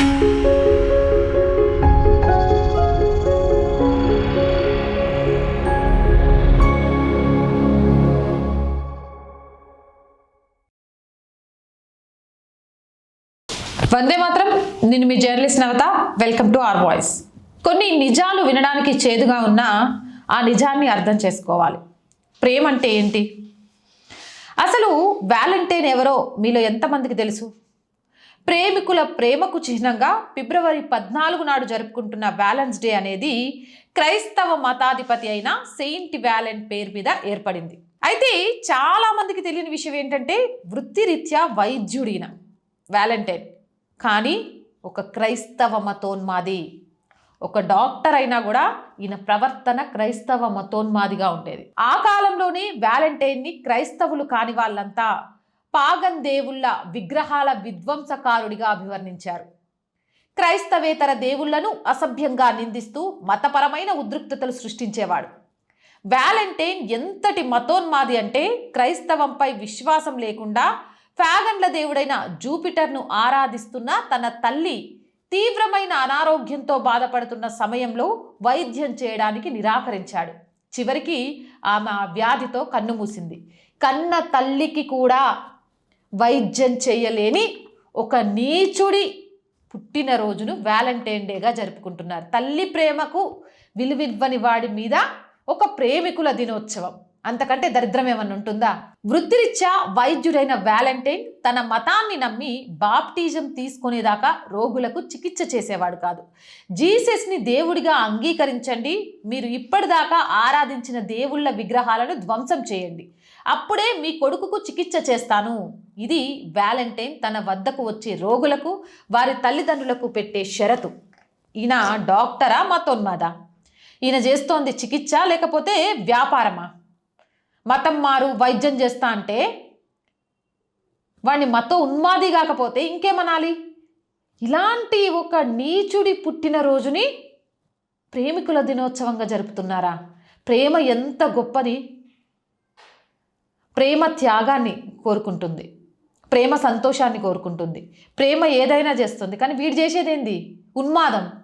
వందే మాత్రం. నేను మీ journalist Navata. Welcome to R voice కొన్ని నిజాలు వినడానికి చేదుగా ఉన్నా ఆ నిజాన్ని అర్థం చేసుకోవాలి. ప్రేమ అంటే ఏంటి? అసలు వ్యాలంటైన్ ఎవరో మీలో ఎంతమందికి తెలుసు? ప్రేమికుల ప్రేమకు చిహ్నంగా ఫిబ్రవరి పద్నాలుగు నాడు జరుపుకుంటున్న వ్యాలెన్స్ డే అనేది క్రైస్తవ మతాధిపతి అయిన సెయింట్ వ్యాలెంట్ పేరు మీద ఏర్పడింది. అయితే చాలా మందికి తెలియని విషయం ఏంటంటే వృత్తిరీత్యా వైద్యుడిన వ్యాలంటైన్. కానీ ఒక క్రైస్తవ మతోన్మాది ఒక డాక్టర్ అయినా కూడా ఈయన ప్రవర్తన క్రైస్తవ మతోన్మాదిగా ఉండేది. ఆ కాలంలోనే వ్యాలంటైన్ని క్రైస్తవులు కాని వాళ్ళంతా పాగన్ దేవుళ్ళ విగ్రహాల విధ్వంసకారుడిగా అభివర్ణించారు. క్రైస్తవేతర దేవుళ్ళను అసభ్యంగా నిందిస్తూ మతపరమైన ఉద్రిక్తతలు సృష్టించేవాడు. వ్యాలంటైన్ ఎంతటి మతోన్మాది అంటే క్రైస్తవంపై విశ్వాసం లేకుండా ఫ్యాగన్ల దేవుడైన జూపిటర్ను ఆరాధిస్తున్న తన తల్లి తీవ్రమైన అనారోగ్యంతో బాధపడుతున్న సమయంలో వైద్యం చేయడానికి నిరాకరించాడు. చివరికి ఆమె ఆ వ్యాధితో కన్నుమూసింది కన్న తల్లికి కూడా వైద్యం చేయలేని ఒక నీచుడి పుట్టినరోజును వ్యాలంటైన్ డేగా జరుపుకుంటున్నారు. తల్లి ప్రేమకు విలువివ్వని వాడి మీద ఒక ప్రేమికుల దినోత్సవం. అంతకంటే దరిద్రం ఏమన్నా ఉంటుందా? వృత్తిరీత్యా వైద్యుడైన వ్యాలంటైన్ తన మతాన్ని నమ్మి బాప్టిజం తీసుకునేదాకా రోగులకు చికిత్స చేసేవాడు కాదు. జీసస్ని దేవుడిగా అంగీకరించండి. మీరు ఇప్పటిదాకా ఆరాధించిన దేవుళ్ళ విగ్రహాలను ధ్వంసం చేయండి. అప్పుడే మీ కొడుకుకు చికిత్స చేస్తాను. ఇది వ్యాలంటైన్ తన వద్దకు వచ్చే రోగులకు వారి తల్లిదండ్రులకు పెట్టే షరతు. ఈయన డాక్టరా మతోన్మాదా? ఈయన చేస్తోంది చికిత్స లేకపోతే వ్యాపారమా? మతం మారు వైద్యం చేస్తా అంటే వాడిని మత ఉన్మాది కాకపోతే ఇంకేమనాలి? ఇలాంటి ఒక నీచుడి పుట్టినరోజుని ప్రేమికుల దినోత్సవంగా జరుపుతున్నారా? ప్రేమ ఎంత గొప్పది. ప్రేమ త్యాగాన్ని కోరుకుంటుంది. ప్రేమ సంతోషాన్ని కోరుకుంటుంది. ప్రేమ ఏదైనా చేస్తుంది. కానీ వీడు చేసేదేంది? ఉన్మాదం.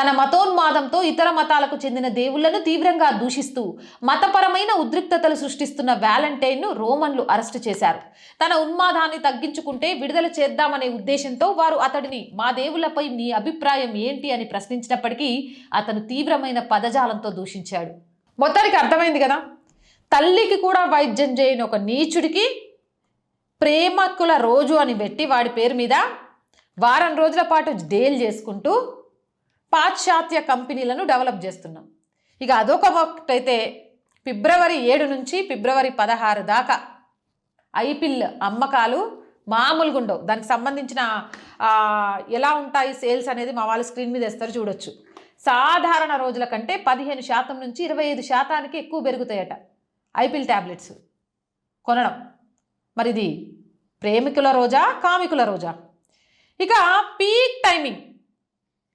తన మతోన్మాదంతో ఇతర మతాలకు చెందిన దేవుళ్ళను తీవ్రంగా దూషిస్తూ మతపరమైన ఉద్రిక్తతలు సృష్టిస్తున్న వ్యాలంటైన్ను రోమన్లు అరెస్టు చేశారు. తన ఉన్మాదాన్ని తగ్గించుకుంటే విడుదల చేద్దామనే ఉద్దేశంతో వారు అతడిని మా దేవుళ్ళపై నీ అభిప్రాయం ఏంటి అని ప్రశ్నించినప్పటికీ అతను తీవ్రమైన పదజాలంతో దూషించాడు. మొత్తానికి అర్థమైంది కదా? తల్లికి కూడా వైద్యం చేయని ఒక నీచుడికి ప్రేమకుల రోజు అని పెట్టి వాడి పేరు మీద వారం రోజుల పాటు డేల్ చేసుకుంటూ పాశ్చాత్య కంపెనీలను డెవలప్ చేస్తున్నాం. ఇక అదొక ఒకటైతే ఫిబ్రవరి ఏడు నుంచి ఫిబ్రవరి పదహారు దాకా ఐపిల్ అమ్మకాలు మామూలుగా ఉండవు. దానికి సంబంధించిన ఎలా ఉంటాయి సేల్స్ అనేది మా వాళ్ళు స్క్రీన్ మీద వేస్తారు చూడొచ్చు. సాధారణ రోజుల కంటే పదిహేను శాతం నుంచి ఇరవై ఐదు శాతానికి ఎక్కువ పెరుగుతాయట ఐపిల్ ట్యాబ్లెట్స్ కొనడం. మరి ఇది ప్రేమికుల రోజా కామికుల రోజా. ఇక పీక్ టైమింగ్.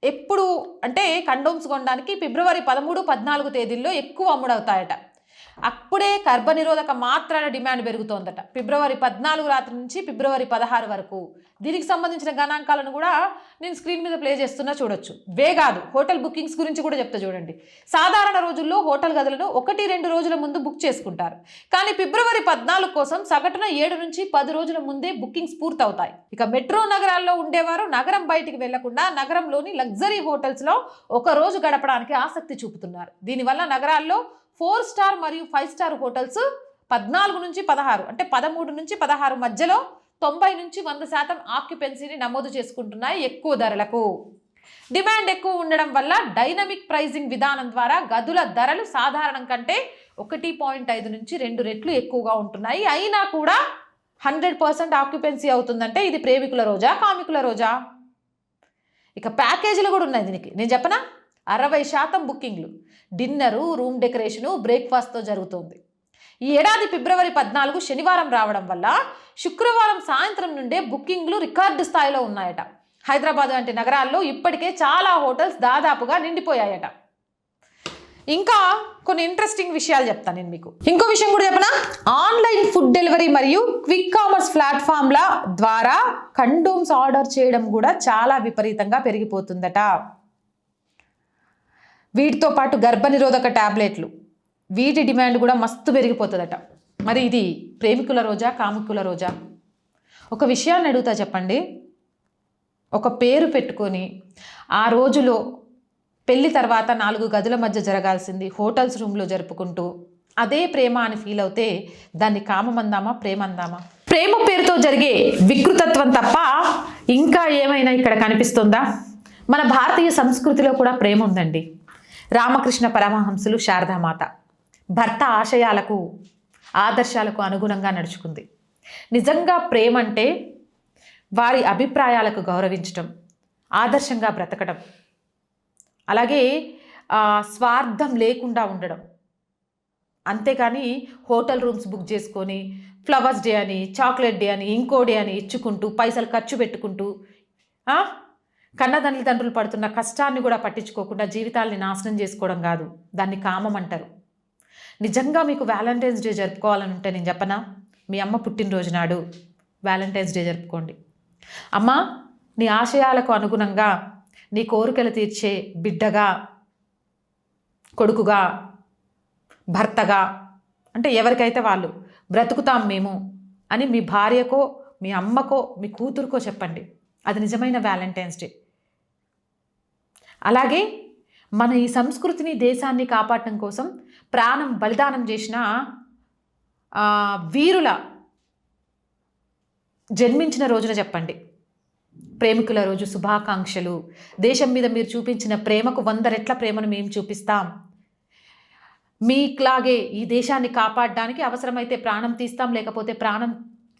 ఎప్పుడు అంటే కండోమ్స్ కొనడానికి ఫిబ్రవరి పదమూడు పద్నాలుగు తేదీల్లో ఎక్కువ అమ్ముడవుతాయట. అప్పుడే గర్భనిరోధక మాత్రల డిమాండ్ పెరుగుతోందట. ఫిబ్రవరి పద్నాలుగు రాత్రి నుంచి ఫిబ్రవరి పదహారు వరకు. దీనికి సంబంధించిన గణాంకాలను కూడా నేను స్క్రీన్ మీద ప్లే చేస్తున్నా చూడొచ్చు. వే కాదు హోటల్ బుకింగ్స్ గురించి కూడా చెప్తా చూడండి. సాధారణ రోజుల్లో హోటల్ గదులను ఒకటి రెండు రోజుల ముందు బుక్ చేసుకుంటారు. కానీ ఫిబ్రవరి పద్నాలుగు కోసం సగటున ఏడు నుంచి పది రోజుల ముందే బుకింగ్స్ పూర్తవుతాయి. ఇక మెట్రో నగరాల్లో ఉండేవారు నగరం బయటికి వెళ్ళకుండా నగరంలోని లగ్జరీ హోటల్స్లో ఒక రోజు గడపడానికి ఆసక్తి చూపుతున్నారు. దీనివల్ల నగరాల్లో ఫోర్ స్టార్ మరియు ఫైవ్ స్టార్ హోటల్స్ పద్నాలుగు నుంచి పదహారు అంటే పదమూడు నుంచి పదహారు మధ్యలో తొంభై నుంచి వంద శాతం ఆక్యుపెన్సీని నమోదు చేసుకుంటున్నాయి ఎక్కువ ధరలకు. డిమాండ్ ఎక్కువ ఉండడం వల్ల డైనమిక్ ప్రైజింగ్ విధానం ద్వారా గదుల ధరలు సాధారణం కంటే ఒకటి పాయింట్ ఐదు నుంచి రెండు రెట్లు ఎక్కువగా ఉంటున్నాయి. అయినా కూడా హండ్రెడ్ పర్సెంట్ ఆక్యుపెన్సీ అవుతుందంటే ఇది ప్రేమికుల రోజా కామికుల రోజా? ఇక ప్యాకేజీలు కూడా ఉన్నాయి దీనికి. నేను చెప్పనా? అరవై శాతం బుకింగ్లు డిన్నరు రూమ్ డెకరేషను బ్రేక్ఫాస్ట్తో జరుగుతోంది. ఈ ఏడాది ఫిబ్రవరి పద్నాలుగు శనివారం రావడం వల్ల శుక్రవారం సాయంత్రం నుండే బుకింగ్లు రికార్డు స్థాయిలో ఉన్నాయట. హైదరాబాద్ వంటి నగరాల్లో ఇప్పటికే చాలా హోటల్స్ దాదాపుగా నిండిపోయాయట. ఇంకా కొన్ని ఇంట్రెస్టింగ్ విషయాలు చెప్తాను నేను మీకు. ఇంకో విషయం కూడా చెప్పనా? ఆన్లైన్ ఫుడ్ డెలివరీ మరియు క్విక్ కామర్స్ ప్లాట్ఫామ్ల ద్వారా కండోమ్స్ ఆర్డర్ చేయడం కూడా చాలా విపరీతంగా పెరిగిపోతుందట. వీటితో పాటు గర్భనిరోధక టాబ్లెట్లు. వీటి డిమాండ్ కూడా మస్తు పెరిగిపోతుందట. మరి ఇది ప్రేమికుల రోజా కాముకుల రోజా? ఒక విషయాన్ని అడుగుతా చెప్పండి. ఒక పేరు పెట్టుకొని ఆ రోజులో పెళ్ళి తర్వాత నాలుగు గదుల మధ్య జరగాల్సింది హోటల్స్ రూమ్లో జరుపుకుంటూ అదే ప్రేమ అని ఫీల్ అవుతే దాన్ని కామమందామా ప్రేమ అందామా ప్రేమ పేరుతో జరిగే వికృతత్వం తప్ప ఇంకా ఏమైనా ఇక్కడ కనిపిస్తుందా? మన భారతీయ సంస్కృతిలో కూడా ప్రేమ ఉందండి. రామకృష్ణ పరమహంసులు శారదామాత. భర్త ఆశయాలకు ఆదర్శాలకు అనుగుణంగా నడుచుకుంది. నిజంగా ప్రేమ అంటే వారి అభిప్రాయాలకు గౌరవించటం ఆదర్శంగా బ్రతకడం అలాగే స్వార్థం లేకుండా ఉండడం. అంతేకాని హోటల్ రూమ్స్ బుక్ చేసుకొని ఫ్లవర్స్ డే అని చాక్లెట్ డే అని ఇంకో డే అని ఇచ్చుకుంటూ పైసలు ఖర్చు పెట్టుకుంటూ కన్న కన్నదండ్రుల తండ్రులు పడుతున్న కష్టాన్ని కూడా పట్టించుకోకుండా జీవితాల్ని నాశనం చేసుకోవడం కాదు. దాన్ని కామం అంటారు. నిజంగా మీకు వ్యాలంటైన్స్ డే జరుపుకోవాలని ఉంటే నేను చెప్పనా? మీ అమ్మ పుట్టినరోజు నాడు వ్యాలంటైన్స్ డే జరుపుకోండి. అమ్మ నీ ఆశయాలకు అనుగుణంగా నీ కోరికలు తీర్చే బిడ్డగా కొడుకుగా భర్తగా అంటే ఎవరికైతే వాళ్ళు బ్రతుకుతాం మేము అని మీ భార్యకో మీ అమ్మకో మీ కూతురుకో చెప్పండి. అది నిజమైన వ్యాలంటైన్స్ డే. అలాగే మన ఈ సంస్కృతిని దేశాన్ని కాపాడటం కోసం ప్రాణం బలిదానం చేసిన వీరుల జన్మించిన రోజున చెప్పండి. ప్రేమికుల రోజు శుభాకాంక్షలు. దేశం మీద మీరు చూపించిన ప్రేమకు వంద రెట్ల ప్రేమను మేము చూపిస్తాం. మీకులాగే ఈ దేశాన్ని కాపాడడానికి అవసరమైతే ప్రాణం తీస్తాం లేకపోతే ప్రాణం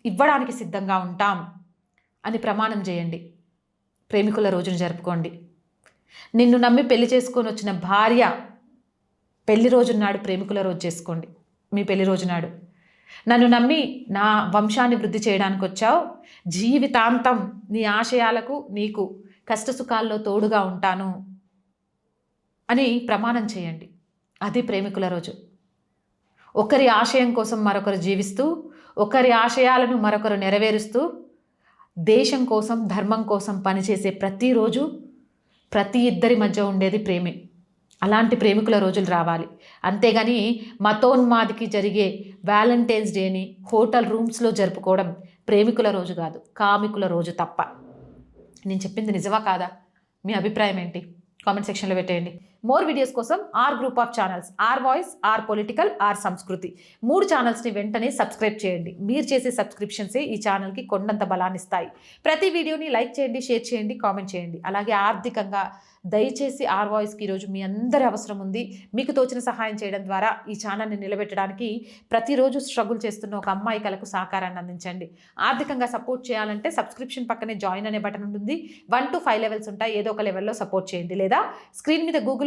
ఇవ్వడానికి సిద్ధంగా ఉంటాం. అని ప్రమాణం చేయండి. ప్రేమికుల రోజును జరుపుకోండి. నిన్ను నమ్మి పెళ్ళి చేసుకొని వచ్చిన భార్య పెళ్ళి రోజు నాడు ప్రేమికుల రోజు చేసుకోండి. మీ పెళ్ళి రోజు నాడు. నన్ను నమ్మి నా వంశాన్ని వృద్ధి చేయడానికి వచ్చావు. జీవితాంతం నీ ఆశయాలకు నీకు కష్టసుఖాల్లో తోడుగా ఉంటాను అని ప్రమాణం చేయండి. అది ప్రేమికుల రోజు. ఒకరి ఆశయం కోసం మరొకరు జీవిస్తూ ఒకరి ఆశయాలను మరొకరు నెరవేరుస్తూ దేశం కోసం ధర్మం కోసం పనిచేసే ప్రతిరోజు ప్రతి ఇద్దరి మధ్య ఉండేది ప్రేమే. అలాంటి ప్రేమికుల రోజులు రావాలి. అంతేగాని మతోన్మాదికి జరిగే వ్యాలంటైన్స్ డేని హోటల్ రూమ్స్లో జరుపుకోవడం ప్రేమికుల రోజు కాదు కామికుల రోజు తప్ప. నేను చెప్పింది నిజమా కాదా? మీ అభిప్రాయం ఏంటి? కామెంట్ సెక్షన్లో పెట్టేయండి. మోర్ వీడియోస్ కోసం R group of channels R voice R political R Sanskriti మూడు ఛానల్స్ని వెంటనే సబ్స్క్రైబ్ చేయండి మీరు చేసే సబ్స్క్రిప్షన్సే ఈ ఛానల్కి కొండంత బలాన్ని ఇస్తాయి ప్రతి వీడియోని లైక్ చేయండి షేర్ చేయండి కామెంట్ చేయండి అలాగే ఆర్థికంగా దయచేసి ఆర్ వాయిస్కి ఈరోజు మీ అందరి అవసరం ఉంది మీకు తోచిన సహాయం చేయడం ద్వారా ఈ ఛానల్ని నిలబెట్టడానికి ప్రతిరోజు స్ట్రగుల్ చేస్తున్న ఒక అమ్మాయి కలకు సహకారాన్ని అందించండి ఆర్థికంగా సపోర్ట్ చేయాలంటే సబ్స్క్రిప్షన్ పక్కనే జాయిన్ అనే బటన్ ఉంటుంది వన్ టు ఫైవ్ లెవెల్స్ ఉంటాయి ఏదో ఒక లెవెల్లో సపోర్ట్ చేయండి లేదా స్క్రీన్ మీద గూగుల్